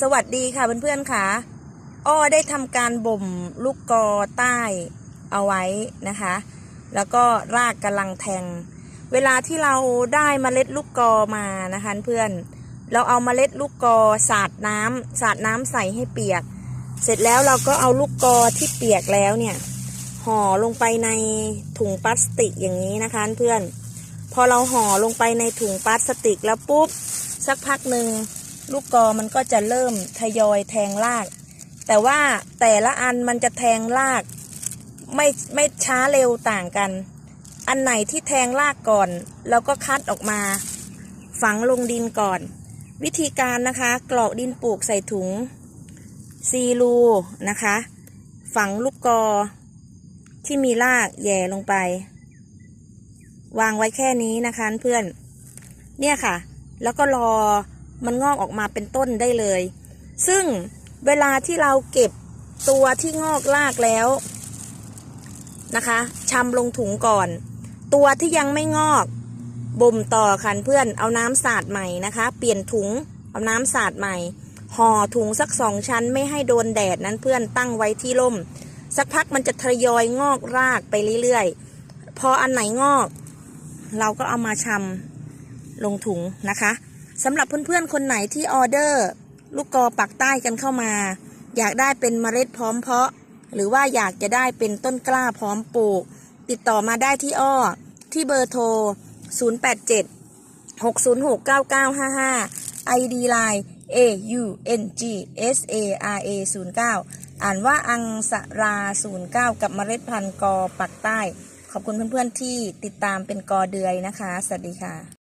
สวัสดีค่ะเพื่อนๆค่ะ อ้อได้ทำการบ่มลูกกอใต้เอาไว้นะคะ แล้วก็รากกำลังแทง เวลาที่เราได้เมล็ดลูกกอมานะคะเพื่อน เราเอาเมล็ดลูกกอสาดน้ำสาดน้ำใส่ให้เปียก เสร็จแล้วเราก็เอาลูกกอที่เปียกแล้วเนี่ยห่อลงไปในถุงพลาสติกอย่างนี้นะคะเพื่อน พอเราห่อลงไปในถุงพลาสติกแล้วปุ๊บสักพักหนึ่ง ลูกกอมันก็จะเริ่มทยอยแทงราก แต่ว่าแต่ละอันมันจะแทงรากไม่ไม่ช้าเร็วต่างกัน อันไหนที่แทงรากก่อนเราก็คัดออกมา ฝังลงดินก่อน วิธีการนะคะ กรอกดินปลูกใส่ถุงซีรูนะคะ ฝังลูกกอ ที่มีรากแย่ลงไป วางไว้แค่นี้นะคะเพื่อน เนี่ยค่ะ แล้วก็รอ มันงอกออกมาเป็นต้นได้เลย ซึ่งเวลาที่เราเก็บตัวที่งอกรากแล้วนะคะชำลงถุงก่อน ตัวที่ยังไม่งอกบ่มต่อค่ะเพื่อนเอาน้ำสาดใหม่นะคะ เปลี่ยนถุงเอาน้ำสาดใหม่ห่อถุงสักสองชั้นไม่ให้โดนแดดนั้นเพื่อนตั้งไว้ที่ร่ม สักพักมันจะทยอยงอกรากไปเรื่อยๆ พออันไหนงอก เราก็เอามาชำลงถุงนะคะ สำหรับเพื่อนๆคนไหนที่ออเดอร์ ลูกกอปักใต้กันเข้ามา อยากได้เป็นเมล็ดพร้อมเพาะ หรือว่าอยากจะได้เป็นต้นกล้าพร้อมปลูก ติดต่อมาได้ที่อ้อ ที่เบอร์โทร 087 606 9955 ID Line A U N G S A R A 09อ่านว่าอังสรา 09 กับเมล็ดพันธุ์กอปักใต้ ขอบคุณเพื่อนๆที่ติดตามเป็นกอเดือยนะคะ สวัสดีค่ะ